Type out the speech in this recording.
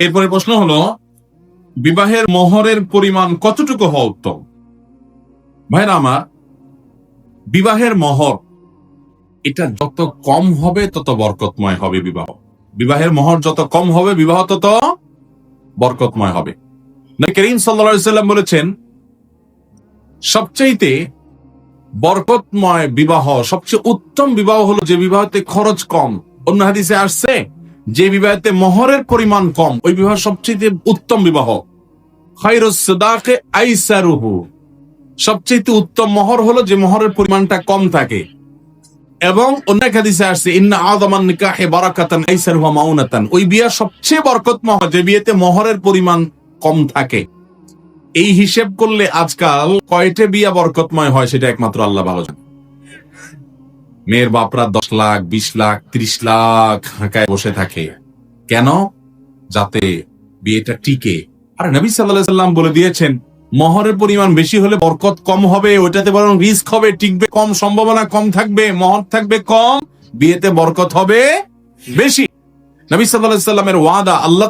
এরপরে প্রশ্ন হলো, বিবাহের মোহরের পরিমাণ কতটুকু হওয়া উত্তম? ভাইরা আমার, বিবাহের মোহর, এটা যত কম হবে, তত বরকতময় হবে বিবাহ। বিবাহের মোহর যত কম হবে, বিবাহ তত বরকতময় হবে। করিম সাল্লাম বলেছেন, সবচাইতে বরকতময় বিবাহ, সবচেয়ে উত্তম বিবাহ হলো যে বিবাহতে খরচ কম। অন্য হাদিসে আসছে যে বিবাহতে মোহরের পরিমাণ কম, ওই বিবাহ সবচেয়ে উত্তম বিবাহ। সবচেয়ে উত্তম মোহর হলো যে মোহরের পরিমাণটা কম থাকে। এবং অন্য এক হাদিসে আসছে, ইন্না আদামান নিকাহে বারাকাতান আইসারুহু মাউনাতান। ওই বিয়া সবচেয়ে বরকতময় যে বিয়েতে মোহরের পরিমাণ কম থাকে। এই হিসেব করলে আজকাল কয়টে বিয়া বরকতময় হয়, সেটা একমাত্র আল্লাহ ভালো জানে মেয়ের বাপরা দশ লাখ, বিশ লাখ, ত্রিশ লাখ হাঁকায় বসে থাকে। কেন? যাতে বিয়েটা টিকে। আর নবী সাল্লাহ সাল্লাম বলে দিয়েছেন, মহরের পরিমাণ বেশি হলে বরকত কম হবে, ওইটাতে বরং রিস্ক হবে, টিকবে কম, সম্ভাবনা কম থাকবে, মহর থাকবে কম, বিয়েতে বরকত হবে বেশি। নবী সাল্লাহ সাল্লামের ওয়াদা আল্লাহ